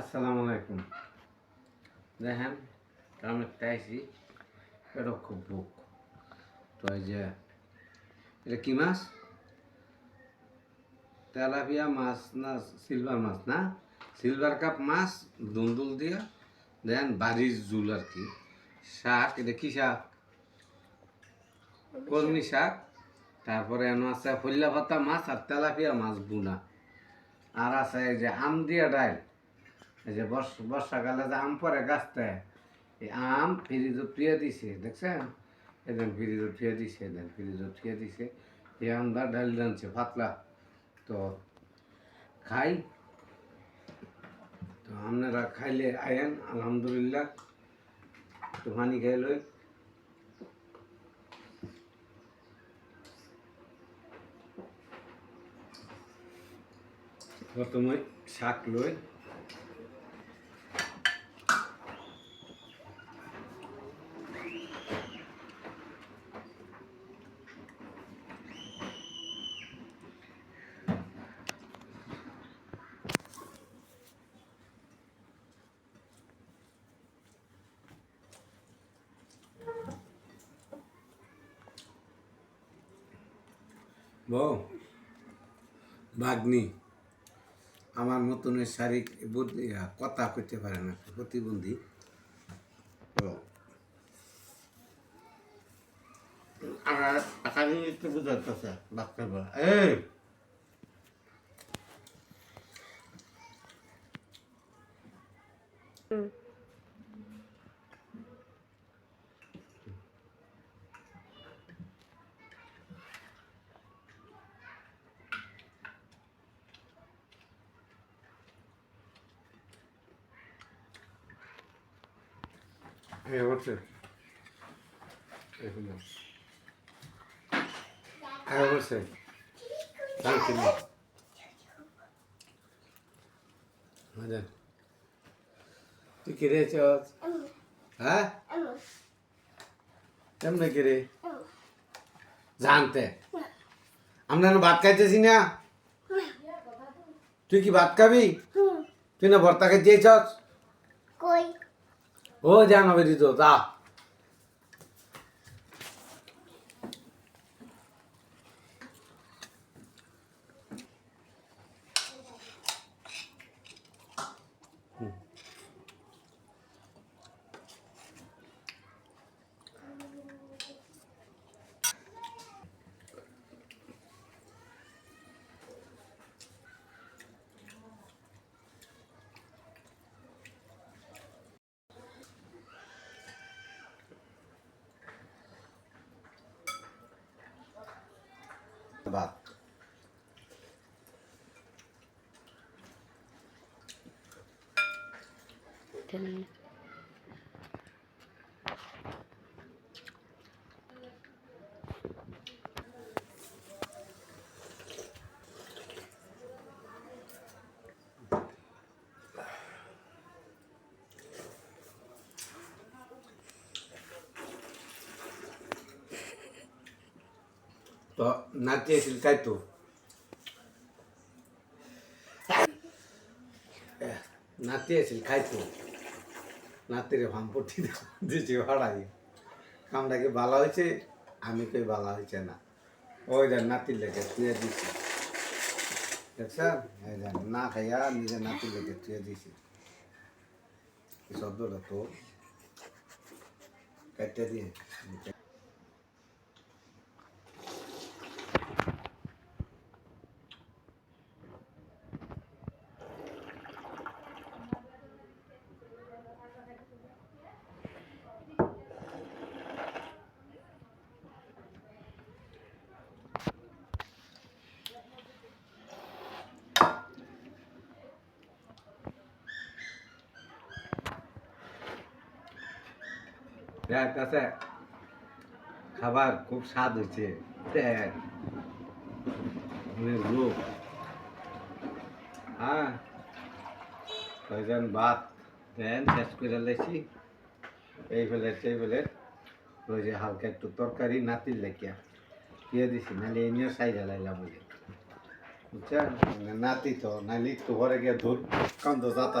আসসালামু আলাইকুম। দেখেন আমি চাইছি এটা খুব বুক। তো এই যে এটা কি মাছ? তেলাপিয়া মাছ না সিলভার মাছ না? সিলভার কাপ মাছ দুন্দুল দিয়া দেন বাড়ির জুল আর কি। শাক এটা কি শাক? কলমি শাক। তারপরে এনো আছে ফল্লা পাতা মাছ আর তেলাপিয়া মাছ বুনা। আর আছে এই যে আম দিয়া ডাইল। এই যে বর্ষ বর্ষাকালে যে আম পরে গাছতে এই আম ফ্রিজ উঠিয়ে দিছে, দেখছেন? এদিন ফ্রিজ উঠিয়ে দিছে এদিন ফ্রিজ উঠিয়ে দিছে, এই আমটা ডাল জানছে পাতলা। তো খাই। তো আপনারা খাইলে আয়েন, আলহামদুলিল্লাহ। পানি খাই লই। প্রথমে শাক লই। বউ বাগনি আমার মতনের শারীরিক বুদ্ধি কথা কইতে পারে না প্রতিবন্ধী তো আর আকালি একটু বলা এই হ্যাঁ বলছে এখন হ্যাঁ বলছে থ্যাংক ইউ মজা তুই কিরে চস হ্যাঁ কেমনে কিরে জানতে। আমরা ভাত খাইতেছি না। তুই কি ভাত খাবি? তুই না ভর্তা খাইতেছস কই? ও জানো বেরি তো তা ভাত তো নাতি আছিল তাই তো নাতি আছিল খাইতো নাতিরে ভামপট্টি দিয়েছি, ভাড়াই। কামটাকে বালা হয়েছে, আমি কই বালা হয়েছে না। ওই দেন নাতির লেগে তুই দিছি। দেখছেন না খাইয়া নিজের নাতির লেগে তুই দিছি। শব্দটা তো কাটতে দিয়ে খাবার খুব স্বাদ হয়েছে। হ্যাঁ ভাত দেন, শেষ করে লেছি। এই সেই ওই যে হালকা একটু তরকারি, নাতির লেখিয়া দিয়ে দিছি, নাহলে এমনিও সাইডে লাইলাম বলে বুঝছেন? নাতি তো নাহলে একটু ঘরে গিয়ে ধূপ কান্দ, যাতা